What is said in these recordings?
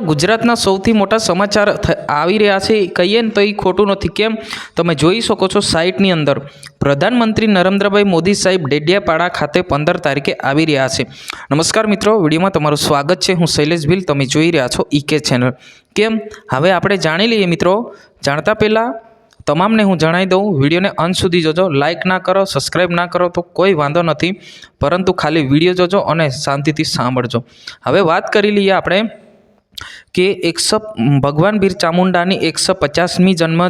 ગુજરાતના સૌથી મોટા સમાચાર આવી રહ્યા છે, કહીએ ને તો એ ખોટું નથી. કેમ? તમે જોઈ શકો છો સાઇટની અંદર, પ્રધાનમંત્રી નરેન્દ્રભાઈ મોદી સાહેબ ડેડિયાપાડા ખાતે પંદર તારીખે આવી રહ્યા છે. નમસ્કાર મિત્રો, વિડીયોમાં તમારું સ્વાગત છે. હું શૈલેષ ભીલ, તમે જોઈ રહ્યા છો ઈકે ચેનલ કેમ? હવે આપણે જાણી લઈએ મિત્રો. જાણતા પહેલાં તમામને હું જણાવી દઉં, વિડીયોને અંત સુધી જોજો. લાઇક ના કરો સબસ્ક્રાઈબ ના કરો તો કોઈ વાંધો નથી. પરંતુ ખાલી વીડિયો જોજો અને શાંતિથી સાંભળજો. હવે વાત કરી લઈએ આપણે કે એકસો ભગવાન બિર ચામુંડાની એકસો પચાસમી જન્મ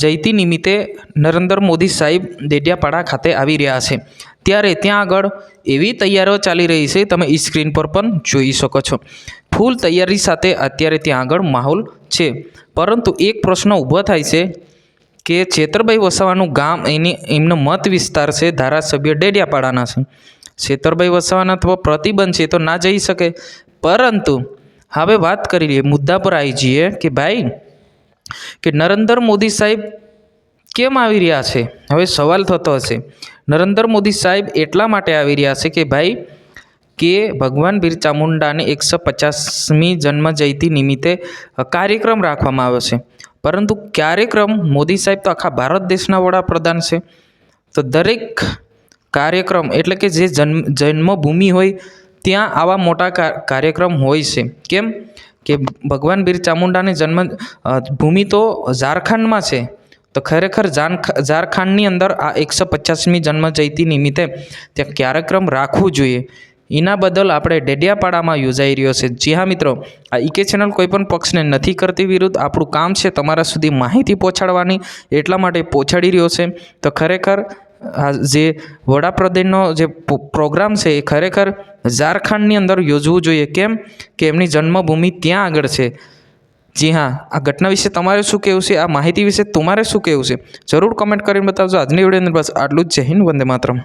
જયંતિ નિમિત્તે નરેન્દ્ર મોદી સાહેબ દેડિયાપાડા ખાતે આવી રહ્યા છે. ત્યારે ત્યાં આગળ એવી તૈયારીઓ ચાલી રહી છે, તમે સ્ક્રીન પર પણ જોઈ શકો છો. ફૂલ તૈયારી સાથે અત્યારે ત્યાં આગળ માહોલ છે. પરંતુ એક પ્રશ્ન ઊભો થાય છે કે છેતરભાઈ વસાવાનું ગામ એની, એમનો મત વિસ્તાર છે ધારાસભ્ય ડેડિયાપાડાના છે. છેતરભાઈ વસાવાના અથવા પ્રતિબંધ છે તો ના જઈ શકે. પરંતુ હવે વાત કરી લઈએ, મુદ્દા પર આવી જઈએ કે ભાઈ, કે નરેન્દ્ર મોદી સાહેબ કેમ આવી રહ્યા છે? હવે સવાલ થતો હશે, નરેન્દ્ર મોદી સાહેબ એટલા માટે આવી રહ્યા છે કે ભાઈ, કે ભગવાન બિર ચામુંડાની એકસો પચાસમી જન્મ જયંતિ નિમિત્તે કાર્યક્રમ રાખવામાં આવ્યો છે. પરંતુ કાર્યક્રમ મોદી સાહેબ તો આખા ભારત દેશના વડાપ્રધાન છે. તો દરેક કાર્યક્રમ એટલે કે જે જન્મ, જન્મભૂમિ હોય ત્યાં આવા મોટા કાર્યક્રમ હોય છે. કેમ? કે ભગવાન બિર ચામુંડાની જન્મ ભૂમિ તો ઝારખંડમાં છે. તો ખરેખર ઝારખંડની અંદર આ એકસો પચાસમી જન્મ જયંતિ નિમિત્તે ત્યાં કાર્યક્રમ રાખવું જોઈએ. એના બદલ આપણે ડેડિયાપાડામાં યોજાઈ રહ્યો છે. જી હા, મિત્રો. આ ઈકે ચેનલ કોઈ પણ પક્ષને નથી કરતી વિરુદ્ધ આપણું કામ છે તમારા સુધી માહિતી પહોંચાડવાની એટલા માટે પહોંચાડી રહ્યો છે. તો ખરેખર જે વડાપ્રધાનનો જે પ્રોગ્રામ છે એ ખરેખર ઝારખંડની અંદર યોજવું જોઈએ. કેમ? કે એમની જન્મભૂમિ ત્યાં આગળ છે. જી હા, આ ઘટના વિશે તમારે શું કહેવું છે? આ માહિતી વિશે તમારે શું કહેવું છે? જરૂર કમેન્ટ કરીને બતાવજો. આજની વિડીયોની બસ આટલું જ. જય હિન્દ, વંદે માતરમ.